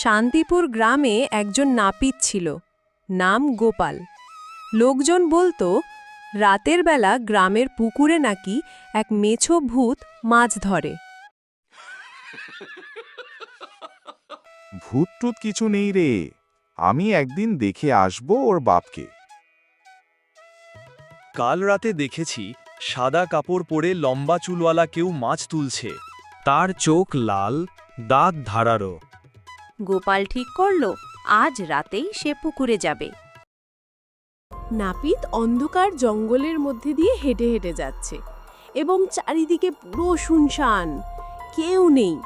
শান্তিপুর গ্রামে একজন নাপিত ছিল নাম গোপাল। লোকজন বলতো রাতের বেলা গ্রামের পুকুরে নাকি এক মেছো ভূত মাছ ধরে। ভূত টুত কিছু নেই রে আমি একদিন দেখে আসব ওর বাপকে। কাল রাতে দেখেছি সাদা কাপড় পরে লম্বা চুলওয়ালা কেউ মাছ তুলছে তার চোখ লাল দাঁত ধারারও গোপাল ঠিক করল, আজ রাতেই সে পুকুরে যাবে। নাপিত অন্ধকার জঙ্গলের মধ্যে দিয়ে হেঁটে হেঁটে যাচ্ছে এবং চারিদিকে পুরো শুনশান, কেউ নেই।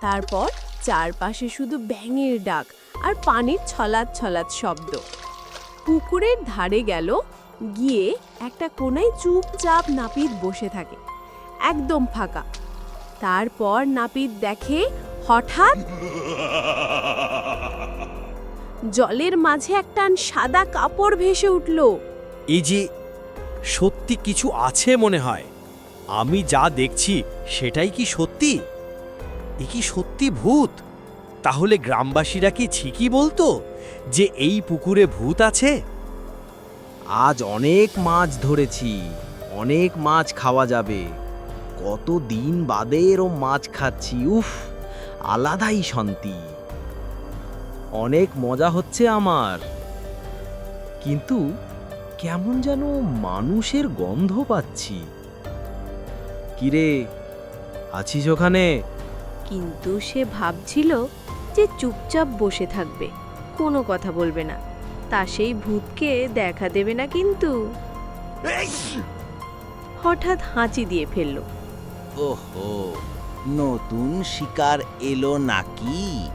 তারপর চারপাশে শুধু ব্যাঙের ডাক আর পানির ছলাৎ ছলাৎ শব্দ। পুকুরের ধারে গেল, গিয়ে একটা কোনায় চুপচাপ নাপিত বসে থাকে, একদম ফাঁকা। তারপর নাপিত দেখে হঠাৎ? জলের মাঝে একটা সাদা কাপড় ভেসে উঠল। এই যে সত্যি কিছু আছে মনে হয়। আমি যা দেখছি সেটাই কি সত্যি? এ কি সত্যি ভূত? তাহলে গ্রামবাসীরা কি ঠিকই বলতো যে এই পুকুরে ভূত আছে? আজ অনেক মাছ ধরেছি অনেক মাছ খাওয়া যাবে। কত দিন বাদে এরম মাছ খাচ্ছি উফ! আলাদাই শান্তি। অনেক মজা হচ্ছে আমার। কিন্তু কেমন যেন মানুষের গন্ধ পাচ্ছি। কিরে আছিস ওখানে? কিন্তু সে ভাবছিল যে চুপচাপ বসে থাকবে কোনো কথা বলবে না। তা সেই ভূতকে দেখা দেবে না কিন্তু। হঠাৎ হাঁচি দিয়ে ফেলল। ওহো! নতুন শিকার এলো নাকি?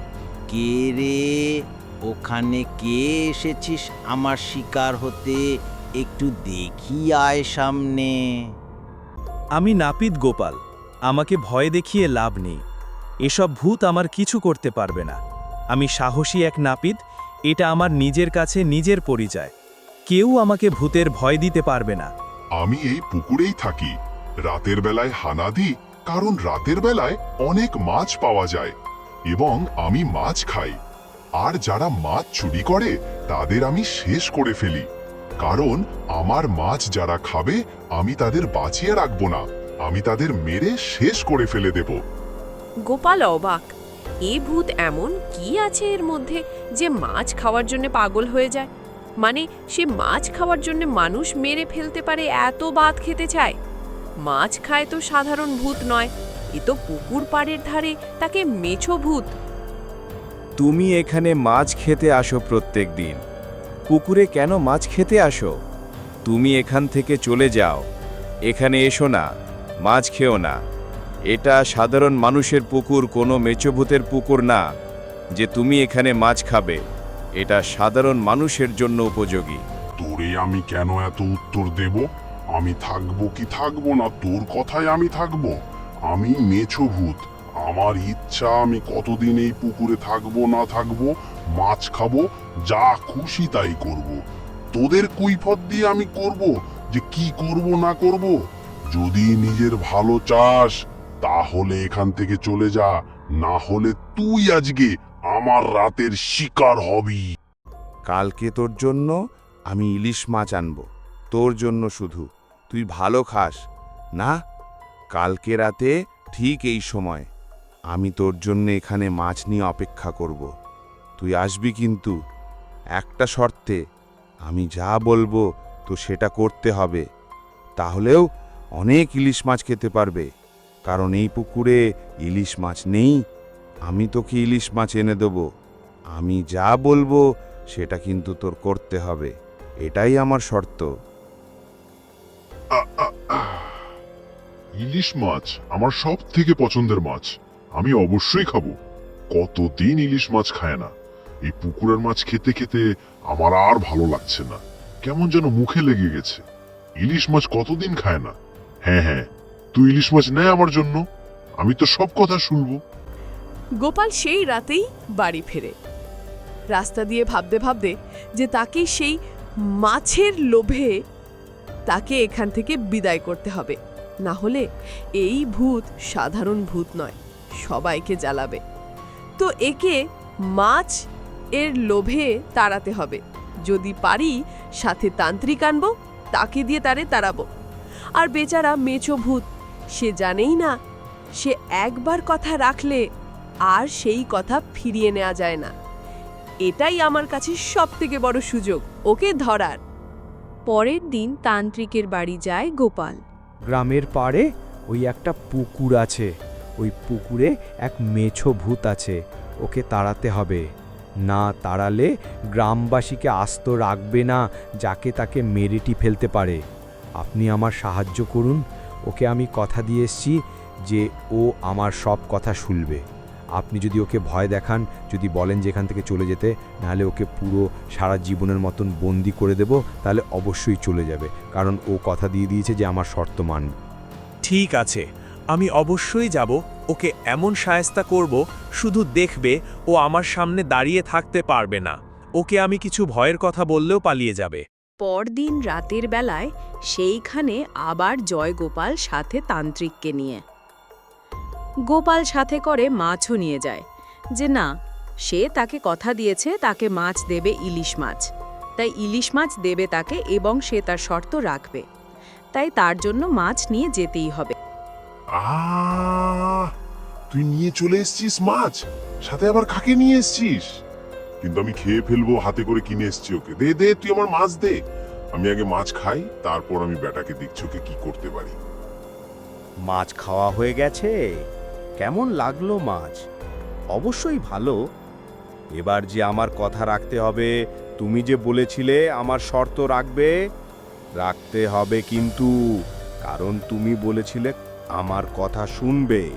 কে রে? ওখানে কে এসেছিস আমার শিকার হতে? একটু দেখি আয় সামনে। আমি নাপিত গোপাল আমাকে ভয় দেখিয়ে লাভ নেই। এসব ভূত আমার কিছু করতে পারবে না। আমি সাহসী এক নাপিত এটা আমার নিজের কাছে নিজের পরিচয়। কেউ আমাকে ভূতের ভয় দিতে পারবে না। আমি এই পুকুরেই থাকি। রাতের বেলায় হানা দিই কারণ রাতের বেলায় অনেক মাছ পাওয়া যায় এবং আমি মাছ খাই। আর যারা মাছ চুরি করে, তাদের আমি শেষ করে ফেলি। কারণ আমার মাছ যারা খাবে, আমি তাদের বাঁচিয়ে রাখব না। আমি তাদের মেরে শেষ করে ফেলে দেব। গোপাল অবাক। এ ভূত এমন কি আছে এর মধ্যে যে মাছ খাওয়ার জন্য পাগল হয়ে যায়? মানে সে মাছ খাওয়ার জন্য মানুষ মেরে ফেলতে পারে, এত বাদ খেতে চায়। মাছ খায় তো সাধারণ ভূত নয় এ তো পুকুর পাড়ের ধারে তাকে মেছো ভূত। তুমি এখানে মাছ খেতে আসো প্রত্যেক দিন। পুকুরে কেন মাছ খেতে আসো? তুমি এখান থেকে চলে যাও। এখানে এসো না মাছ খেও না। এটা সাধারণ মানুষের পুকুর কোনো মেচভূতের পুকুর না যে তুমি এখানে মাছ খাবে। এটা সাধারণ মানুষের জন্য উপযোগী। তোরে আমি কেন এত উত্তর দেব? আমি থাকব কি থাকব না, তোর কথায় আমি থাকব। আমি মেছো ভূত আমার ইচ্ছা আমি কতদিন এই পুকুরে থাকব না থাকব, মাছ খাব, যা খুশি তাই করব। তোদের কৈফত দিয়ে আমি করব যে কি করব না করব? যদি নিজের ভালো চাস, তাহলে এখান থেকে চলে যা, না হলে তুই আজকে আমার রাতের শিকার হবি। কালকে তোর জন্য আমি ইলিশ মাছ আনব, তোর জন্য শুধু। তুই ভালো খাস। না, কালকে রাতে ঠিক এই সময়। আমি তোর জন্য এখানে মাছ নিয়ে অপেক্ষা করব। তুই আসবি কিন্তু। একটা শর্তে, আমি যা বলব তো সেটা করতে হবে। তাহলেও অনেক ইলিশ মাছ খেতে পারবে। কারণ এই পুকুরে ইলিশ মাছ নেই। আমি তোকে ইলিশ মাছ এনে দেবো। আমি যা বলব সেটা কিন্তু তোর করতে হবে। এটাই আমার শর্ত। ইলিশ মাছ আমার সব থেকে পছন্দের মাছ। আমি অবশ্যই খাব। কতদিন ইলিশ মাছ খায় না। এই পুকুরের মাছ খেতে খেতে আমার আর ভালো লাগছে না। কেমন যেন মুখে লেগে গেছে। ইলিশ মাছ কতদিন খায় না? হ্যাঁ হ্যাঁ তুই ইলিশ মাছ নেয় আমার জন্য। আমি তো সব কথা শুনব। গোপাল সেই রাতেই বাড়ি ফেরে। রাস্তা দিয়ে ভাবতে ভাবতে যে তাকে সেই মাছের লোভে তাকে এখান থেকে বিদায় করতে হবে। না হলে এই ভূত সাধারণ ভূত নয়, সবাইকে জ্বালাবে। তো একে মাছ এর লোভে তাড়াতে হবে। যদি পারি, সাথে তান্ত্রিক আনব, তাকে দিয়ে তারে তাড়াবো। আর বেচারা মেচো ভূত, সে জানেই না, সে একবার কথা রাখলে আর সেই কথা ফিরিয়ে নেওয়া যায় না। এটাই আমার কাছে সবথেকে বড় সুযোগ, ওকে ধরার। পরের দিন তান্ত্রিকের বাড়ি যায় গোপাল। গ্রামের পাড়ে ওই একটা পুকুর আছে। ওই পুকুরে এক মেছো ভূত আছে। ওকে তাড়াতে হবে। না তাড়ালে গ্রামবাসীকে আস্ত রাখবে না, যাকে তাকে মেরেটি ফেলতে পারে। আপনি আমার সাহায্য করুন। ওকে আমি কথা দিয়ে এসছি যে ও আমার সব কথা শুনবে। আপনি যদি ওকে ভয় দেখান যদি বলেন যে এখান থেকে চলে যেতে নাহলে ওকে পুরো সারা জীবনের মতন বন্দি করে দেব তাহলে অবশ্যই চলে যাবে। কারণ ও কথা দিয়ে দিয়েছে যে আমার শর্ত মান ঠিক আছে আমি অবশ্যই যাব ওকে এমন সায়স্তা করব শুধু দেখবে ও আমার সামনে দাঁড়িয়ে থাকতে পারবে না। ওকে আমি কিছু ভয়ের কথা বললেও পালিয়ে যাবে। পরদিন রাতের বেলায় সেইখানে আবার জয়গোপাল সাথে তান্ত্রিককে নিয়ে। গোপাল সাথে করে মাছও নিয়ে যায়। যে না সে তাকে কথা দিয়েছে তাকে মাছ দেবে ইলিশ মাছ। তাই ইলিশ মাছ দেবে তাকে এবং সে তার শর্ত রাখবে। তাই তার জন্য মাছ নিয়ে যেতেই হবে। তুই নিয়ে চলে এসেছিস মাছ সাথে আবার কাকে নিয়ে এসছিস? কিন্তু আমি খেয়ে ফেলব হাতে করে কিনে এসছি ওকে। দে দে তুই আমার মাছ দে। আমি আগে মাছ খাই তারপর আমি বেটাকে দেখছি ওকে কি করতে পারি। মাছ খাওয়া হয়ে গেছে? কেমন লাগল মাছ? অবশ্যই ভালো। এবার যে আমার কথা রাখতে হবে, তুমি যে বলেছিলে আমার শর্ত রাখবে, রাখতে হবে কিন্তু, কারণ তুমি বলেছিলে আমার কথা শুনবে।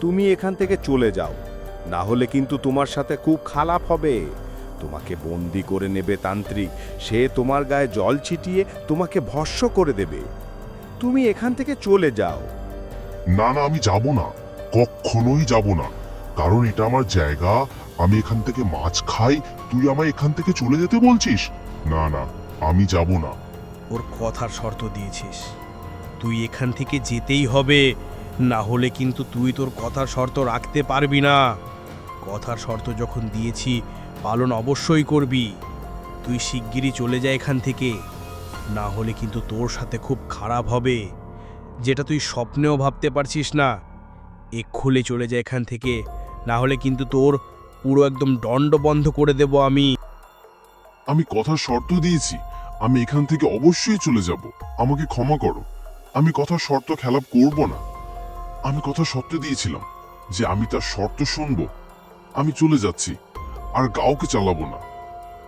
তুমি এখান থেকে চলে যাও, না হলে কিন্তু তোমার সাথে খুব খারাপ হবে। তোমাকে বন্দি করে নেবে তান্ত্রিক, সে তোমার গায়ে জল ছিটিয়ে তোমাকে ভস্য করে দেবে। তুমি এখান থেকে চলে যাও। না না, আমি যাব না। কখনোই যাব না। কারণ এটা আমার জায়গা, আমি এখান থেকে মাছ খাই, তুই আমায় এখান থেকে চলে যেতে বলছিস? না না, আমি যাব না। ওর কথার শর্ত দিয়েছিস। তুই এখান থেকে যেতেই হবে, না হলে কিন্তু তুই তোর কথার শর্ত রাখতে পারবি না। কথার শর্ত যখন দিয়েছি, পালন অবশ্যই করবি। তুই শিগগিরই চলে যা এখান থেকে। না হলে কিন্তু তোর সাথে খুব খারাপ হবে। যেটা তুই স্বপ্নেও ভাবতে পারছিস না। এক্ষুলে চলে যায় এখান থেকে। না হলে কিন্তু তোর পুরো একদম দণ্ড বন্ধ করে দেব আমি। আমি কথার শর্ত দিয়েছি। আমি এখান থেকে অবশ্যই চলে যাব। আমাকে ক্ষমা করো। আমি কথার শর্ত খেলাপ করব না। আমি কথা শর্ত দিয়েছিলাম যে আমি তার শর্ত শুনব। আমি চলে যাচ্ছি। আর কাউকে চালাবো না।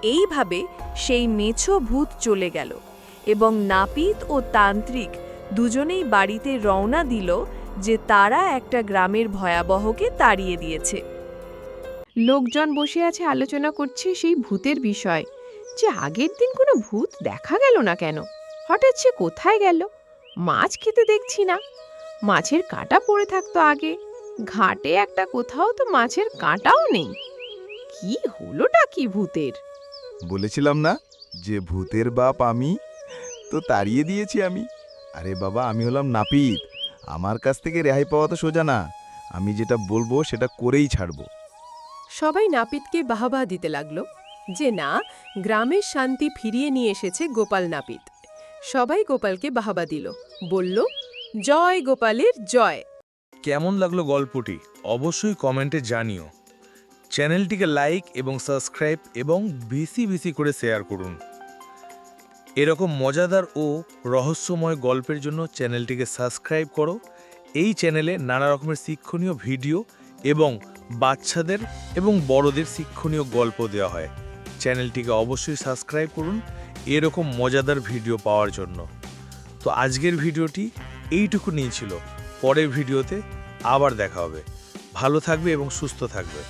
এইভাবে সেই মেছো ভূত চলে গেল এবং নাপিত ও তান্ত্রিক দুজনেই বাড়িতে রওনা দিল যে তারা একটা গ্রামের ভয়াবহকে তাড়িয়ে দিয়েছে। লোকজন বসে আছে আলোচনা করছে সেই ভূতের বিষয়। যে আগের দিন কোনো ভূত দেখা গেল না কেন? হঠাৎ সে কোথায় গেল? মাছ খেতে দেখছি না। মাছের কাঁটা পড়ে থাকতো আগে। ঘাটে একটা কোথাও তো মাছের কাঁটাও নেই। কি হলোটা কি ভূতের? বলেছিলাম না, যে ভূতের বাপ আমি, তো তাড়িয়ে দিয়েছি আমি। আরে বাবা, আমি হলাম নাপিত। আমার কাছ থেকে রেহাই পাওয়া তো সোজা না। আমি যেটা বলব সেটা করেই ছাড়বো। সবাই নাপিতকে বাহবা দিতে লাগল যে না গ্রামের শান্তি ফিরিয়ে নিয়ে এসেছে গোপাল নাপিত। সবাই গোপালকে বাহবা দিল। বলল জয় গোপালের জয়। কেমন লাগল গল্পটি অবশ্যই কমেন্টে জানিও। চ্যানেলটিকে লাইক এবং সাবস্ক্রাইব এবং বেশি বেশি করে শেয়ার করুন। এরকম মজাদার ও রহস্যময় গল্পের জন্য চ্যানেলটিকে সাবস্ক্রাইব করো। এই চ্যানেলে নানা রকমের শিক্ষণীয় ভিডিও এবং বাচ্চাদের এবং বড়দের শিক্ষণীয় গল্প দেওয়া হয়। চ্যানেলটিকে অবশ্যই সাবস্ক্রাইব করুন এরকম মজাদার ভিডিও পাওয়ার জন্য। তো আজকের ভিডিওটি এইটুকু নিয়েছিল পরের ভিডিওতে আবার দেখা হবে। ভালো থাকবে এবং সুস্থ থাকবে।